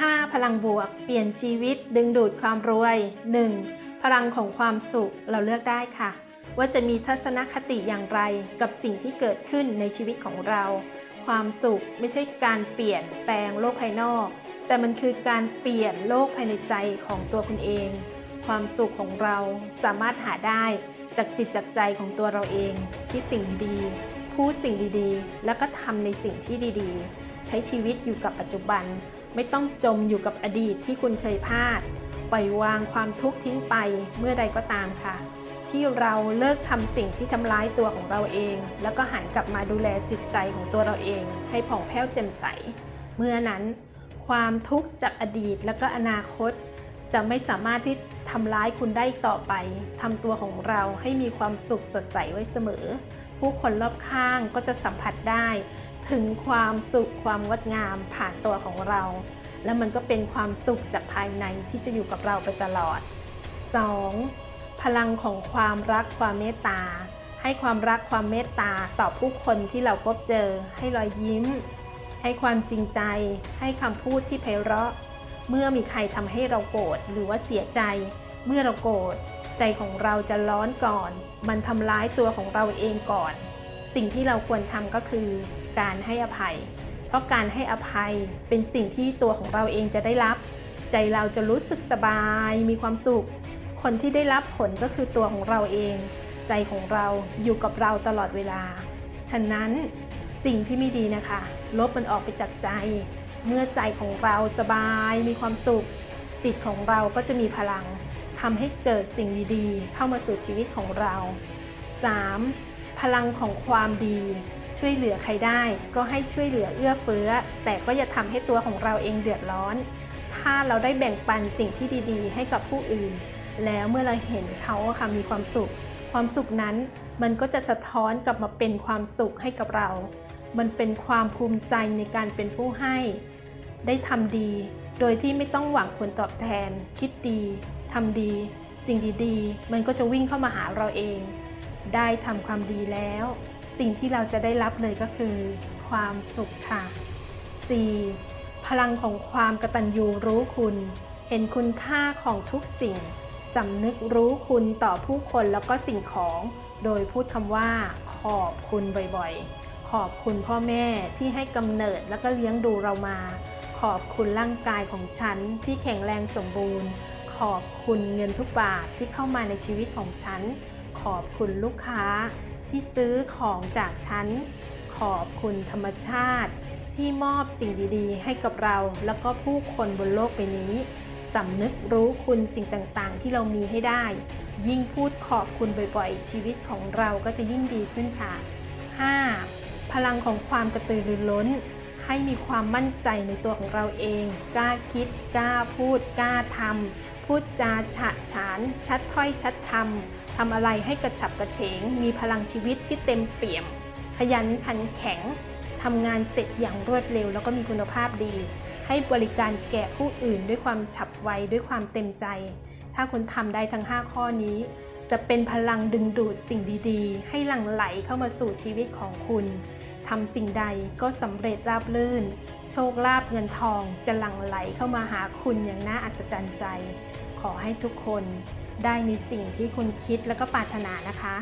5 พลังบวก เปลี่ยนชีวิต ดึงดูดความรวย 1. พลังของความสุขเราเลือกได้ค่ะ ว่าจะมีทัศนคติอย่างไรกับสิ่งที่เกิดขึ้นในชีวิตของเรา ความสุขไม่ใช่การเปลี่ยนแปลงโลกภายนอก แต่มันคือการเปลี่ยนโลกภายในใจของตัวคุณเอง ความสุขของเราสามารถหาได้จากจิตจากใจของตัวเราเอง คิดสิ่งดีพูดสิ่งดีๆ แล้วก็ทำในสิ่งที่ดีๆ ใช้ชีวิตอยู่กับปัจจุบัน ไม่ต้องจมอยู่กับอดีตที่คุณเคยพลาด ปล่อยวางความทุกข์ทิ้งไปเมื่อใดก็ตามค่ะ ที่เราเลิกทำสิ่งที่ทำร้ายตัวของเราเอง แล้วก็หันกลับมาดูแลจิตใจของตัวเราเอง ให้ผ่องแผ้วแจ่มใส เมื่อนั้น ความทุกข์จากอดีตและก็อนาคต จะไม่สามารถที่ทำร้ายคุณได้อีกต่อไปทำตัวของเราให้มีความสุขสดใสไว้เสมอ ผู้คนรอบข้างก็จะสัมผัสได้ ถึงความสุขความงดงามผ่านตัวของเรา และมันก็เป็นความสุขจากภายในที่จะอยู่กับเราไปตลอด 2. พลังของความรักความเมตตา ให้ความรักความเมตตาต่อผู้คนที่เราพบเจอ ให้รอยยิ้ม ให้ความจริงใจ ให้คำพูดที่ไพเราะ เมื่อมีใครทำให้เราโกรธหรือว่าเสียใจ เมื่อเราโกรธใจของเราจะร้อนก่อน มันทำร้ายตัวของเราเองก่อน สิ่งที่เราควรทำก็คือ การให้อภัย เพราะการให้อภัยเป็นสิ่งที่ตัวของเราเองจะได้รับ ใจเราจะรู้สึกสบาย มีความสุข คนที่ได้รับผลก็คือตัวของเราเอง ใจของเราอยู่กับเราตลอดเวลา ฉะนั้นสิ่งที่ไม่ดีนะคะ ลบมันออกไปจากใจ เมื่อใจของเราสบาย มีความสุข จิตของเราก็จะมีพลังทำให้เกิดสิ่งดีๆ เข้ามาสู่ชีวิตของเรา 3. พลังของความดี ช่วยเหลือใครได้ ก็ให้ช่วยเหลือเอื้อเฟื้อ แต่ก็อย่าทำให้ตัวของเราเองเดือดร้อน ถ้าเราได้แบ่งปันสิ่งที่ดีๆ ให้กับผู้อื่น แล้วเมื่อเราเห็นเขาค่ะมีความสุข ความสุขนั้นมันก็จะสะท้อนกลับมาเป็นความสุขให้กับเรา มันเป็นความภูมิใจในการเป็นผู้ให้ ได้ทำดี โดยที่ไม่ต้องหวังผลตอบแทน คิดดีทำดี สิ่งดีๆ มันก็จะวิ่งเข้ามาหาเราเอง ได้ทำความดีแล้ว สิ่งที่เราจะได้รับเลยก็คือ ความสุขค่ะ 4. พลังของความกตัญญูรู้คุณ เห็นคุณค่าของทุกสิ่งสำนึกรู้คุณต่อผู้คนแล้วก็สิ่งของ โดยพูดคำว่า ขอบคุณบ่อยๆ ขอบคุณพ่อแม่ที่ให้กำเนิดแล้วก็เลี้ยงดูเรามา ขอบคุณร่างกายของฉันที่แข็งแรงสมบูรณ์ ขอบคุณเงินทุกบาทที่เข้ามาในชีวิตของฉัน ขอบคุณลูกค้า ที่ซื้อของจากฉัน ขอบคุณธรรมชาติ ที่มอบสิ่งดีๆ ให้กับเราแล้วก็ผู้คนบนโลกใบนี้สำนึกรู้คุณสิ่งต่างๆ ที่เรามีให้ได้ ยิ่งพูดขอบคุณบ่อยๆ ชีวิตของเราก็จะยิ่งดีขึ้นค่ะ 5. พลังของความกระตือรือร้น ให้มีความมั่นใจในตัวของเราเอง กล้าคิด กล้าพูด กล้าทำ พูดจาฉะฉาน ชัดถ้อยชัดคำทำอะไรให้กระฉับกระเฉง มีพลังชีวิตที่เต็มเปี่ยม ขยันขันแข็งทำงานเสร็จอย่างรวดเร็ว แล้วก็มีคุณภาพดี ให้บริการแก่ผู้อื่นด้วยความฉับไวด้วยความเต็มใจ ถ้าคุณทำได้ทั้ง 5 ข้อนี้ จะเป็นพลังดึงดูดสิ่งดีๆ ให้หลั่งไหลเข้ามาสู่ชีวิตของคุณ ทำสิ่งใดก็สำเร็จราบรื่น โชคลาภเงินทองจะหลั่งไหลเข้ามาหาคุณอย่างน่าอัศจรรย์ใจ ขอให้ทุกคนได้ในสิ่งที่คุณคิดและก็ปรารถนานะคะ